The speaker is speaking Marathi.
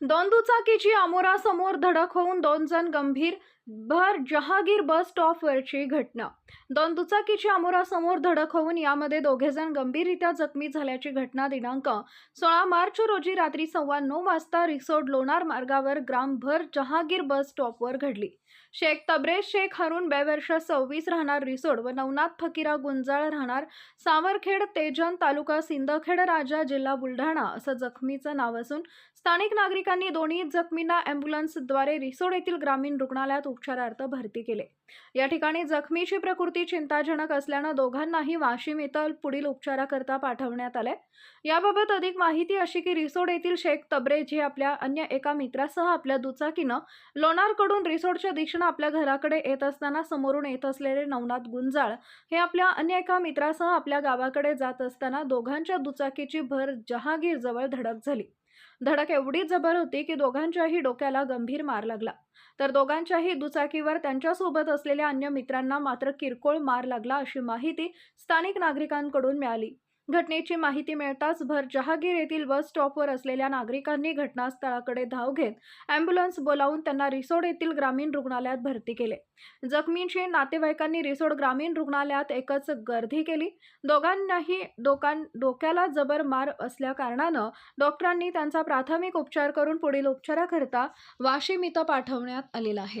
दोन दुचाकीची आमोरासमोर धडक होऊन दोन जण गंभीर भर जहागीर बस स्टॉपवरची घटना. दोन दुचाकीची आमोरासमोर धडक होऊन यामध्ये दोघे जण गंभीररित्या जखमी झाल्याची घटना दिनांक सोळा मार्च रोजी रात्री सव्वा नऊ वाजता रिसोड लोणार मार्गावर ग्रामभर जहागीर बस स्टॉपवर घडली. शेख तब्रेज शेख हरून बेवर्ष सव्वीस राहणार रिसोड व नवनाथ फकीरा गुंजाळ राहणार सावरखेड तेजन तालुका सिंदखेड राजा जिल्हा बुलढाणा असं जखमीचं नाव असून स्थानिक नागरिक नागरिकांनी दोन्ही जखमींना अँब्युलन्सद्वारे रिसोड येथील ग्रामीण रुग्णालयात उपचारार्थ भरती केले. या ठिकाणी जखमीची प्रकृती चिंताजनक असल्यानं दोघांनाही वाशिम इथं पुढील उपचाराकरता पाठवण्यात आले याबाबत अधिक माहिती अशी की रिसोड येथील शेख तब्रेज हे आपल्या अन्य एका मित्रासह आपल्या दुचाकीनं लोणारकडून रिसोडच्या दिशेनं आपल्या घराकडे येत असताना समोरून येत असलेले नवनाथ गुंजाळ हे आपल्या अन्य एका मित्रासह आपल्या गावाकडे जात असताना दोघांच्या दुचाकीची भर जहांगीरजवळ धडक झाली. धडक एवढी जबर होती की दोघांच्याही डोक्याला गंभीर मार लागला. तर दोघांच्याही दुचाकीवर त्यांच्यासोबत असलेल्या अन्य मित्रांना मात्र किरकोळ मार लागला अशी माहिती स्थानिक नागरिकांकडून मिळाली. घटनेची माहिती मिळताच भर जहागीर येथील बस स्टॉपवर असलेल्या नागरिकांनी घटनास्थळाकडे धाव घेत अँब्युलन्स बोलावून त्यांना रिसोड येथील ग्रामीण रुग्णालयात भरती केले. जखमींशी नातेवाईकांनी रिसोड ग्रामीण रुग्णालयात एकच गर्दी केली. दोघांनाही डोकां डोक्याला जबर मार असल्याकारणानं डॉक्टरांनी त्यांचा प्राथमिक उपचार करून पुढील उपचाराकरता वाशिम इथं पाठवण्यात आलेला आहे.